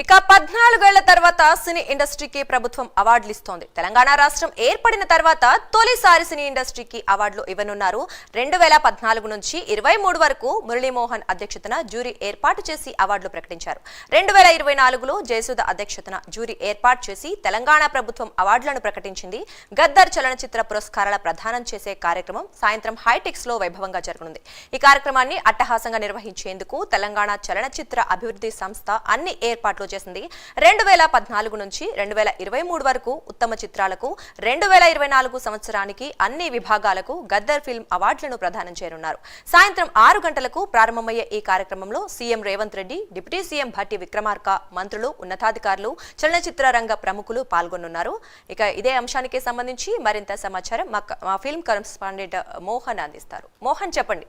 ఇక పద్నాలుగేళ్ళ తర్వాత సినీ ఇండస్ట్రీకి ప్రభుత్వం అవార్డులు ఇస్తోంది తెలంగాణ రాష్ట్రం ఏర్పడిన తర్వాత తొలిసారి సినీ ఇండస్ట్రీకి అవార్డులు ఇవ్వనున్నారు. రెండు వేల పద్నాలుగు నుంచి ఇరవై మూడు వరకు మురళీమోహన్ అధ్యక్షతన జ్యూరీ ఏర్పాటు చేసి అవార్డులు ప్రకటించారు. రెండు వేల ఇరవై నాలుగులో జయసుధ అధ్యక్షతన జ్యూరీ ఏర్పాటు చేసి తెలంగాణ ప్రభుత్వం అవార్డులను ప్రకటించింది. గద్దర్ చలనచిత్ర పురస్కారాల ప్రదానం చేసే కార్యక్రమం సాయంత్రం హైటెక్స్లో వైభవంగా జరగనుంది. ఈ కార్యక్రమాన్ని అట్టహాసంగా నిర్వహించేందుకు తెలంగాణ చలనచిత్ర అభివృద్ధి సంస్థ అన్ని ఏర్పాట్లు చేసింది. రెండు వేల పద్నాలుగు నుంచి రెండు వేల ఇరవై మూడు వరకు ఉత్తమ చిత్రాలకు రెండు వేల ఇరవై నాలుగు సంవత్సరానికి అన్ని విభాగాలకు గద్దర్ ఫిల్మ్ అవార్డులను ప్రదానం చేయనున్నారు. సాయంత్రం ఆరు గంటలకు ప్రారంభమయ్యే ఈ కార్యక్రమంలో CM Revanth Reddy deputy CM Bhatti Vikramarka మంత్రులు ఉన్నతాధికారులు చలనచిత్ర రంగ ప్రముఖులు పాల్గొనున్నారు. ఇక ఇదే అంశానికి సంబంధించి మరింత సమాచారం మా ఫిల్మ్ కరస్పాండెంట్ మోహన్ అందిస్తారు. మోహన్ చెప్పండి.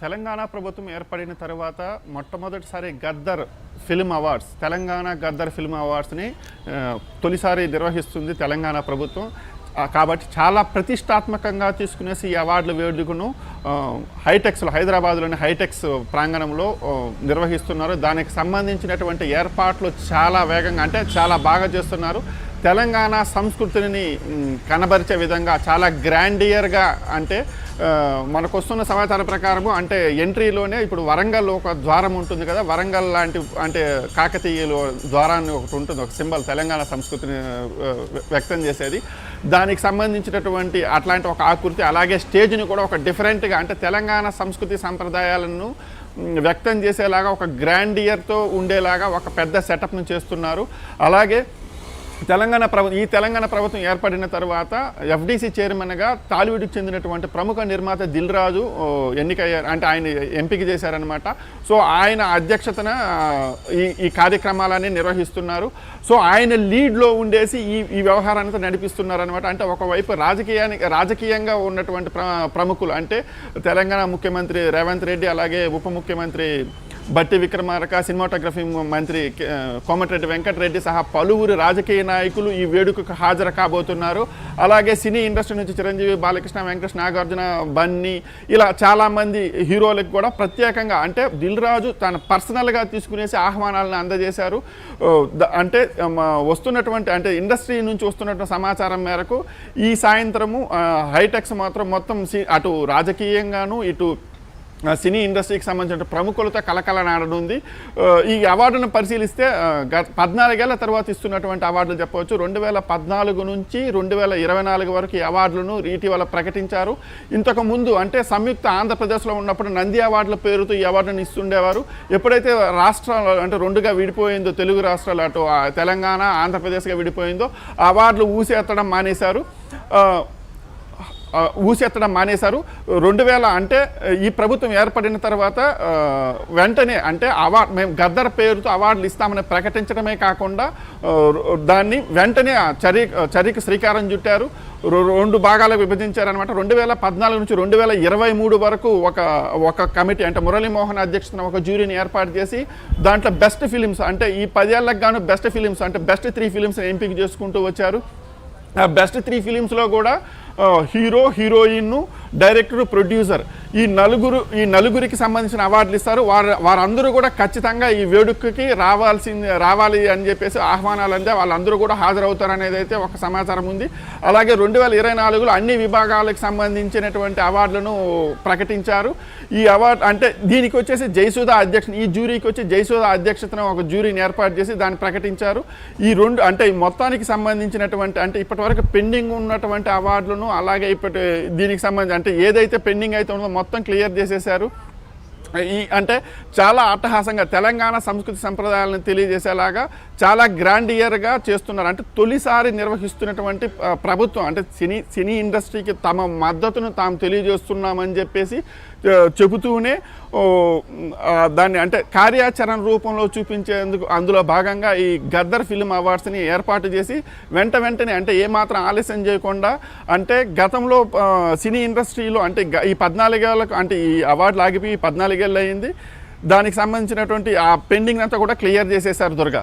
తెలంగాణ ప్రభుత్వం ఏర్పడిన తర్వాత మొట్టమొదటిసారి Gaddar film awards Telangana Gaddar film అవార్డ్స్ని తొలిసారి నిర్వహిస్తుంది తెలంగాణ ప్రభుత్వం. కాబట్టి చాలా ప్రతిష్టాత్మకంగా తీసుకునేసి ఈ అవార్డుల వేడుకను హైటెక్స్లో హైదరాబాద్లోని హైటెక్స్ ప్రాంగణంలో నిర్వహిస్తున్నారు. దానికి సంబంధించినటువంటి ఏర్పాట్లు చాలా వేగంగా అంటే చాలా బాగా చేస్తున్నారు. తెలంగాణ సంస్కృతిని కనబరిచే విధంగా చాలా గ్రాండియర్గా అంటే మనకు వస్తున్న సమాచారం ప్రకారము అంటే ఎంట్రీలోనే ఇప్పుడు వరంగల్ ఒక ద్వారం ఉంటుంది కదా వరంగల్ లాంటి అంటే కాకతీయులు ద్వారాన్ని ఒకటి ఉంటుంది ఒక సింబల్ తెలంగాణ సంస్కృతిని వ్యక్తం చేసేది. దానికి సంబంధించినటువంటి అట్లాంటి ఒక ఆకృతి అలాగే స్టేజ్ని కూడా ఒక డిఫరెంట్గా అంటే తెలంగాణ సంస్కృతి సంప్రదాయాలను వ్యక్తం చేసేలాగా ఒక గ్రాండియర్తో ఉండేలాగా ఒక పెద్ద సెటప్ను చేస్తున్నారు. అలాగే తెలంగాణ ప్రభుత్వం ఈ తెలంగాణ ప్రభుత్వం ఏర్పడిన తర్వాత ఎఫ్డీసీ చైర్మన్గా టాలీవుడ్కి చెందినటువంటి ప్రముఖ నిర్మాత దిల్ రాజు ఎన్నికయ్యారు అంటే ఆయన ఎంపిక చేశారనమాట సో ఆయన అధ్యక్షతన ఈ ఈ కార్యక్రమాలన్నీ నిర్వహిస్తున్నారు. సో ఆయన లీడ్లో ఉండేసి ఈ ఈ వ్యవహారాన్ని నడిపిస్తున్నారనమాట అంటే ఒకవైపు రాజకీయానికి రాజకీయంగా ఉన్నటువంటి ప్ర ప్రముఖులు అంటే తెలంగాణ ముఖ్యమంత్రి రేవంత్ రెడ్డి అలాగే ఉప ముఖ్యమంత్రి బట్టి విక్రమార్క సినిమాటోగ్రఫీ మంత్రి కోమటిరెడ్డి వెంకటరెడ్డి సహా పలువురు రాజకీయ నాయకులు ఈ వేడుకకు హాజరు కాబోతున్నారు. అలాగే సినీ ఇండస్ట్రీ నుంచి చిరంజీవి బాలకృష్ణ వెంకటేష్ నాగార్జున బన్నీ ఇలా చాలామంది హీరోలకు కూడా ప్రత్యేకంగా అంటే దిల్ రాజు తన పర్సనల్గా తీసుకునేసి ఆహ్వానాలను అందజేశారు. అంటే వస్తున్నటువంటి అంటే ఇండస్ట్రీ నుంచి వస్తున్నటువంటి సమాచారం మేరకు ఈ సాయంత్రము హైటెక్స్ మాత్రం మొత్తం సి- అటు రాజకీయంగాను ఇటు సినీ ఇండస్ట్రీకి సంబంధించిన ప్రముఖులతో కలకలనాడనుంది ఉంది ఈ అవార్డును పరిశీలిస్తే గత పద్నాలుగేళ్ళ తర్వాత ఇస్తున్నటువంటి అవార్డులు చెప్పవచ్చు. రెండు వేల పద్నాలుగు నుంచి రెండు వేల ఇరవై నాలుగు వరకు ఈ అవార్డులను ఇటీవల ప్రకటించారు. ఇంతకు ముందు అంటే సంయుక్త ఆంధ్రప్రదేశ్లో ఉన్నప్పుడు నంది అవార్డుల పేరుతో ఈ అవార్డును ఇస్తుండేవారు. ఎప్పుడైతే రాష్ట్రాలు అంటే రెండుగా విడిపోయిందో తెలుగు రాష్ట్రాలు అటు తెలంగాణ ఆంధ్రప్రదేశ్గా విడిపోయిందో అవార్డులు ఊసేత్తడం మానేశారు. ఊసెత్తడం మానేశారు. రెండు వేల అంటే ఈ ప్రభుత్వం ఏర్పడిన తర్వాత వెంటనే అంటే అవార్డు మేము గద్దర్ పేరుతో అవార్డులు ఇస్తామని ప్రకటించడమే కాకుండా దాన్ని వెంటనే ఆ చర్య చర్యకు శ్రీకారం చుట్టారు. రెండు భాగాలకు విభజించారనమాట రెండు వేల పద్నాలుగు నుంచి రెండు వేల ఇరవై మూడు వరకు ఒక ఒక కమిటీ అంటే మురళీమోహన్ అధ్యక్షతన ఒక జ్యూరీని ఏర్పాటు చేసి దాంట్లో బెస్ట్ ఫిలిమ్స్ అంటే ఈ పదేళ్ళకు గాను బెస్ట్ ఫిలిమ్స్ అంటే బెస్ట్ త్రీ ఫిలిమ్స్ ఎంపిక చేసుకుంటూ వచ్చారు. బెస్ట్ త్రీ ఫిలిమ్స్లో కూడా హీరో హీరోయిన్ డైరెక్టర్ ప్రొడ్యూసర్ ఈ నలుగురు ఈ నలుగురికి సంబంధించిన అవార్డులు ఇస్తారు. వారు వారందరూ కూడా ఖచ్చితంగా ఈ వేడుకకి రావాల్సింది రావాలి అని చెప్పేసి ఆహ్వానాలు అందే వాళ్ళందరూ కూడా హాజరవుతారు అనేది అయితే ఒక సమాచారం ఉంది. అలాగే రెండు వేల ఇరవై నాలుగులో అన్ని విభాగాలకు సంబంధించినటువంటి అవార్డులను ప్రకటించారు. ఈ అవార్డు అంటే దీనికి వచ్చేసి జయసుధ అధ్యక్ష ఈ జ్యూరీకి వచ్చి జయసుధ అధ్యక్షతన ఒక జ్యూరీని ఏర్పాటు చేసి దాన్ని ప్రకటించారు. ఈ రెండు అంటే ఈ మొత్తానికి సంబంధించినటువంటి అంటే ఇప్పటివరకు పెండింగ్ ఉన్నటువంటి అవార్డులను అలాగే ఇప్పటి దీనికి సంబంధించి అంటే ఏదైతే పెండింగ్ అయితే ఉందో మొత్తం క్లియర్ చేసేసారు ఈ అంటే చాలా అట్టహాసంగా తెలంగాణ సంస్కృతి సంప్రదాయాలను తెలియజేసేలాగా చాలా గ్రాండియర్గా చేస్తున్నారు. అంటే తొలిసారి నిర్వహిస్తున్నటువంటి ప్రభుత్వం అంటే సినీ సినీ ఇండస్ట్రీకి తమ మద్దతును తాము తెలియజేస్తున్నామని చెప్పేసి చెబుతూనే దాన్ని అంటే కార్యాచరణ రూపంలో చూపించేందుకు అందులో భాగంగా ఈ గద్దర్ ఫిల్మ్ అవార్డ్స్ని ఏర్పాటు చేసి వెంట వెంటనే అంటే ఏమాత్రం ఆలస్యం చేయకుండా అంటే గతంలో సినీ ఇండస్ట్రీలో అంటే ఈ పద్నాలుగేళ్ళకు అంటే ఈ అవార్డులు ఆగిపోయి పద్నాలుగేళ్ళు అయింది. దానికి సంబంధించినటువంటి ఆ పెండింగ్ అంతా కూడా క్లియర్ చేసేసారు దుర్గా.